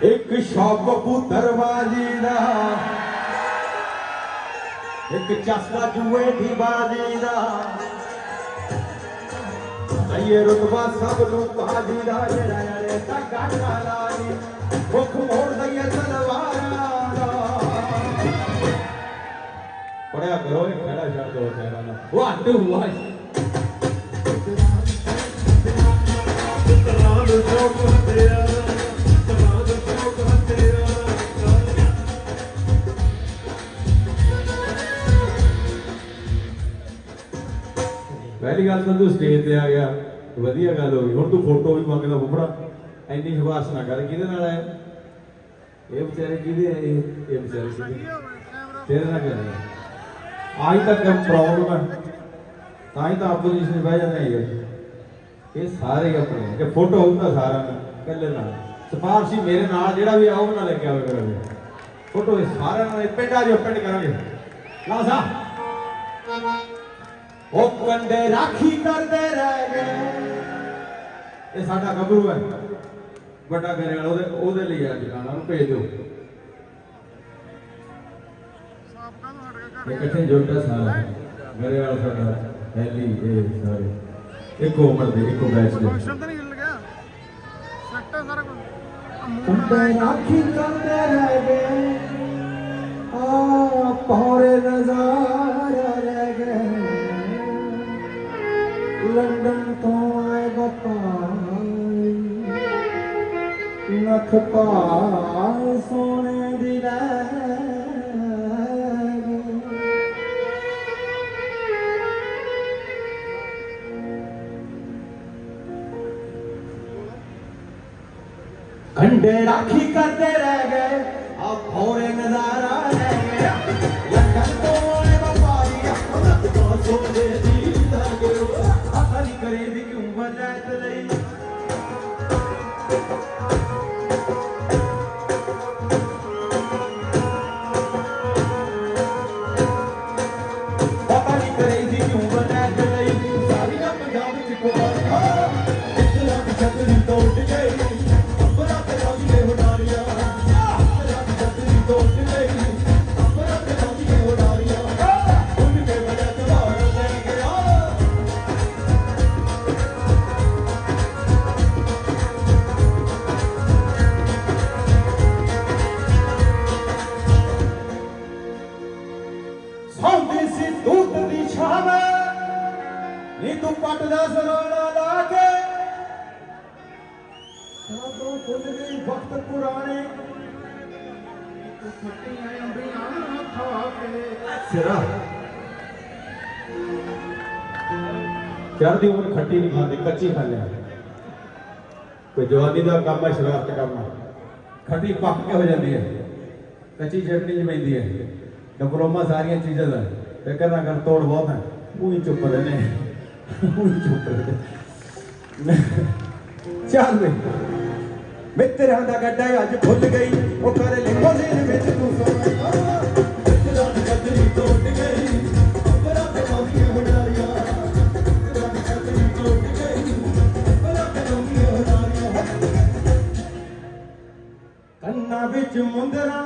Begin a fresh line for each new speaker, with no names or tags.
ਇੱਕ ਸ਼ੌਕ ਕਬੂਤਰ ਬਾਜੀ ਦਾ ਇੱਕ ਚਸਕਾ ਜੂਏ ਦੀ ਬਾਜੀ ਦਾ ਅਈਏ ਰੁਤਬਾ ਸਭ ਨੂੰ ਬਾਜੀ ਦਾ ਜਿਹੜਾ ਯਾਰੇ ਤਾਂ ਗਾਣਾ ਲਾਣੀ ਮੁਖ ਮੋੜ ਦਈਏ ਤਲਵਾਰਾਂ ਦਾ ਪੜਿਆ ਕਰੋ ਇਹ ਖੜਾ ਛੱਡ ਦੋ ਤੇਰਾ ਨਾ 1 2 1 ਤਰਾਂ ਦੇ ਪਹਿਲੀ ਗੱਲ ਤਾਂ ਤੂੰ ਸਟੇਜ ਤੇ ਆ ਗਿਆ, ਵਧੀਆ ਗੱਲ ਹੋ ਗਈ। ਹੁਣ ਤੂੰ ਫੋਟੋ ਵੀ ਮੰਗਦਾ ਫੁੱਫੜਾ ਐਨੀ ਹਵਾਸ ਨਾ ਕਰ, ਕਿਹਦੇ ਨਾਲ ਆਇਆ? ਇਹ ਵਿਚਾਰੇ ਕਿਹਦੇ ਆ ਇਹ? ਇਹ ਵਿਚਾਰੇ ਕਿਹਦੇ? ਤੇਰੇ ਨਾਲ ਕਰਿਆ ਆਜ ਤੱਕ ਪ੍ਰੋਬਲਮ ਹੈ ਤਾਂ ਹੀ ਤਾਂ ਆਪੋਜੀਸ਼ਨ ਬਹਿ ਜਾਂਦੇ ਆ। ਯਾਰ ਇਹ ਸਾਰੇ ਆਪਣੇ ਕਿ ਫੋਟੋ ਹੁੰਦਾ ਸਾਰਾ ਨਾ ਨਾਲ। ਸਿਫਾਰਸ਼ੀ ਮੇਰੇ ਨਾਲ, ਜਿਹੜਾ ਵੀ ਆਉ ਨਾ ਲੈ ਕੇ ਆਵੇ ਕਰਾਂਗੇ। ਫੋਟੋ ਇਹ ਸਾਰਿਆਂ ਨਾਲ, ਇਹ ਪਿੰਡ ਪਿੰਡ ਕਰਾਂਗੇ। ਲਾ ਸਾ। ਉਹ ਕੰਡੇ ਰਾਖੀ ਕਰਦੇ ਰਹਿ ਗਏ। ਇਹ ਸਾਡਾ ਗੱਭਰੂ ਹੈ। ਵੱਡਾ ਘਰੇ ਵਾਲਾ ਉਹਦੇ ਉਹਦੇ ਲਈ ਅੱਜ ਗਾਣਾ ਨੂੰ ਭੇਜ ਦਿਓ। ਇਕੱਠੇ ਜੋਟਾ ਸਾਰਾ। ਘਰੇ ਵਾਲਾ ਸਾਡਾ ਹੈਲੀ ਇਹ ਸਾਰੇ। ਇੱਕੋ ਉਮਰ ਦੇ ਇੱਕੋ ਬੈਚ ਦੇ। ਨਹੀਂ
ਸੈੱਟ ਸਾਰਾ ਕੁਝ।
ਕੰਡੇ ਰਾਖੀ ਕਰਦੇ ਰਹਿ ਗਏ। ਲੰਡਨ ਤੋਂ ਆਏ ਗੋਪਾਲ ਨਖ ਪਾਲ ਸੋਨੇ ਦੀ ਲੈ ਕੰਡੇ ਰਾਖੀ ਕਰਦੇ ਰਹਿ ਗਏ। ਨੀ ਤੂੰ ਪੱਟ ਦਾ ਸਰੋਣਾ ਲਾ ਕੇ। ਸਾਦੋਂ ਭੁੱਲ ਗਈ ਵਕਤ ਪੁਰਾਣੇ।
ਖੱਟੀਆਂ ਅੰਬੀਆਂ ਖਾ ਕੇ
ਸਿਰਾ। ਚੜ੍ਹਦੀ ਉਮਰ ਖੱਟੀ ਨਹੀਂ ਖਾਂਦੇ, ਕੱਚੀ ਖਾ ਲਿਆ ਕੋਈ ਜਵਾਨੀ ਦਾ ਕੰਮ ਹੈ ਸ਼ਰਾਰਤ ਕਰਨਾ ਖੱਟੀ ਪੱਕ ਕੇ ਹੋ ਜਾਂਦੀ ਹੈ ਕੱਚੀ ਚਟਨੀ ਜਮੈਂਦੀ ਹੈ ਡਿਪਲੋਮਾ ਸਾਰੀਆਂ ਚੀਜ਼ਾਂ ਦਾ। ਫਿਕਰ ਨਾ ਕਰ, ਤੋੜ ਬਹੁਤ ਹੈ ਉਹੀ ਚੁੱਪ ਰਹਿੰਦੇ ਚੱਲ ਵੇ ਮਿੱਤਰਾਂ ਦਾ ਗੱਡਾ ਅੱਜ ਭੁੱਲ ਗਈ। ਉਹ ਕਰ ਲੈ ਕੋਜ਼ੇ ਵਿੱਚ ਤੂੰ ਸੋਣਾ ਮਿੱਤਰਾਂ ਦੀ ਗੱਦਰੀ ਟੁੱਟ ਗਈ। ਅਪਰਾ ਤੇ ਮੰਗੀਆਂ ਹਡਾਰੀਆਂ ਮਿੱਤਰਾਂ ਦੀ ਗੱਦਰੀ ਟੁੱਟ ਗਈ ਅਪਰਾ ਤੇ ਮੰਗੀਆਂ ਹਡਾਰੀਆਂ ਕੰਨਾਂ ਵਿੱਚ ਮੁੰਦਰਾ